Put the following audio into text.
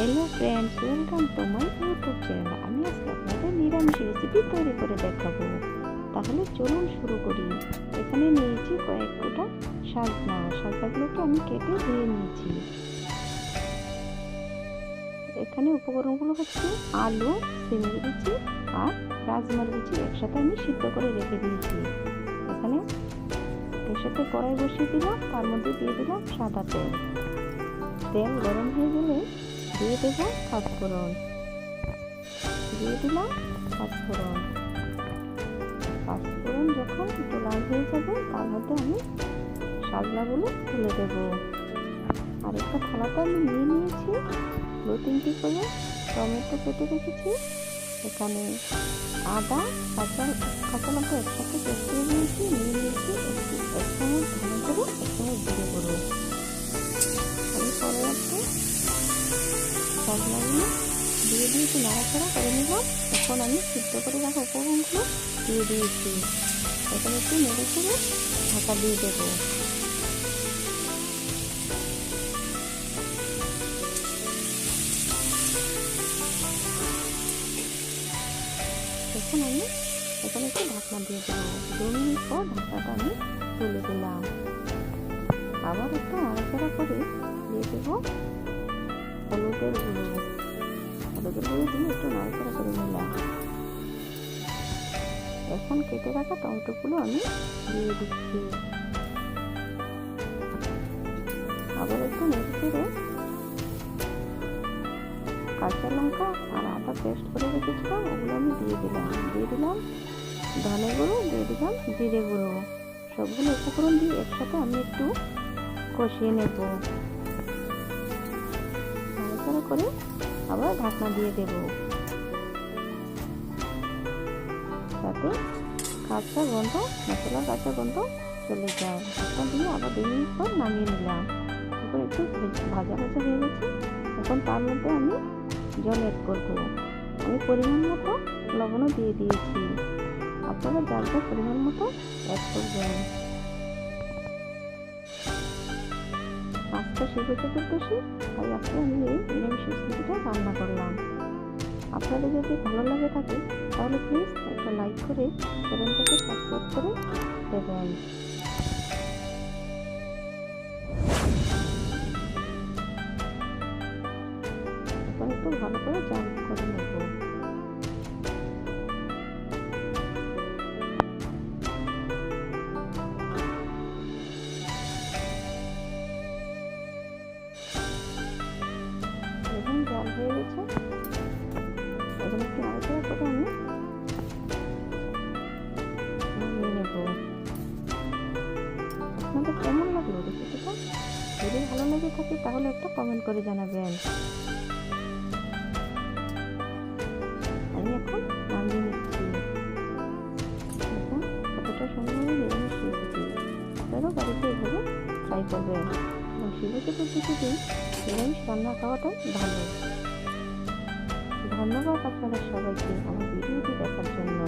Hello friends welcome to my YouTube channel আমি আজকে আপনাদের নিরামিষ রেসিপি তৈরি করে দেখাবো। তাহলে চলুন শুরু করি। এখানে নিয়েছি কয়েক কোটা শালনা শালনাগুলোকে আমি কেটে ধুয়ে নিয়েছি। এখানে উপকরণগুলো হচ্ছে আলু সিমের বিচি আর রাজমার বিচি একসাথে আমি সিদ্ধ করে রেখে দিয়েছি। এখানে এর সাথে কড়াই বসিয়ে দিলাম, তার মধ্যে দিয়ে দিলাম সাদা তেল। তেল গরম হয়ে গেলে দিয়ে দেবো পাঁচফোড়ন দিয়ে দিলাম পাঁচফোড়ন পাঁচফোড়ন যখন একটু লাল হয়ে যাবে, তার মধ্যে আমি সাজনাগুলো তুলে দেব। আর একটা থালাতে আমি নিয়ে নিয়েছি। দু তিনটি করে টমেটো কেটে রেখেছি। এখানে আদা কাঁচা কাঁচা লঙ্কা একসাথে পেস্ট নিয়েছি। নিয়ে নিয়েছি একটু এক চামচ ধনে গুঁড়ো এক সবগুলো দিয়ে দিয়ে একটু নাড়াচাড়া, করে নিলাম এখন আমি সিদ্ধ করে রাখা উপকরণগুলো দিয়ে দিয়েছি। এখন একটু নেড়ে চেড়ে ঢাকা দিয়ে দেবো। এখন আমি এখানে একটু ঢাকনা দিয়ে দেবো। দু মিনিট পর ঢাকনাটা আমি তুলে দিলাম। আবার একটু নাড়াচাড়া করে দিয়ে দেবো। হলুদের গুঁড়ো হলুদের গুঁড়ো দিয়ে একটু নাড়াচাড়া করে নিলাম এখন কেটে রাখা টমেটোগুলো আমি দিয়ে দিচ্ছি আবার একটু নেড়ে চেড়ে কাঁচা লঙ্কা আর আদা পেস্ট করে রেখেছিলাম। ওগুলো আমি দিয়ে দিলাম। দিয়ে দিলাম ধনে গুঁড়ো, দিয়ে দিলাম জিরে গুঁড়ো। সবগুলো উপকরণ দিয়ে একসাথে আমি একটু কষিয়ে নেব। করে আবার ঢাকনা দিয়ে দেব। যাতে কাঁচা গন্ধ, মশলার কাঁচা গন্ধ চলে যায়। ঢাকনা দিয়ে আবার দু মিনিট পর নামিয়ে নিলাম। তারপর একটু ভাজা ভাজা হয়ে গেছে। এখন তার মধ্যে আমি জল অ্যাড করব। আমি পরিমাণ মতো লবণও দিয়ে দিয়েছি। আপনারা যার যার পরিমাণ মতো অ্যাড করবেন। আজকে শিব চতুর্দশী তাই আজকে আমি এই নিরামিষ রেসিপিটা রান্না করলাম। আপনাদের যদি ভালো লাগে থাকে, তাহলে প্লিজ একটা লাইক করে চ্যানেলটাকে সাবস্ক্রাইব করে দেবেন। একটু ভালো করে জাম্প করে নেব। আপনাদের কেমন লাগল রেসিপিটা যদি ভালো লেগে থাকে তাহলে একটা কমেন্ট করে জানাবেন। আমি এখন নামিয়ে নিচ্ছি এখন কতটা আপনারাও বাড়িতে এভাবে ট্রাই করবেন। এবং শিব চতুর্থী দিন নিরামিষ রান্না খাওয়াটাই ভালো। ধন্যবাদ আপনাদের সবাইকে আমার ভিডিওটি দেখার জন্য।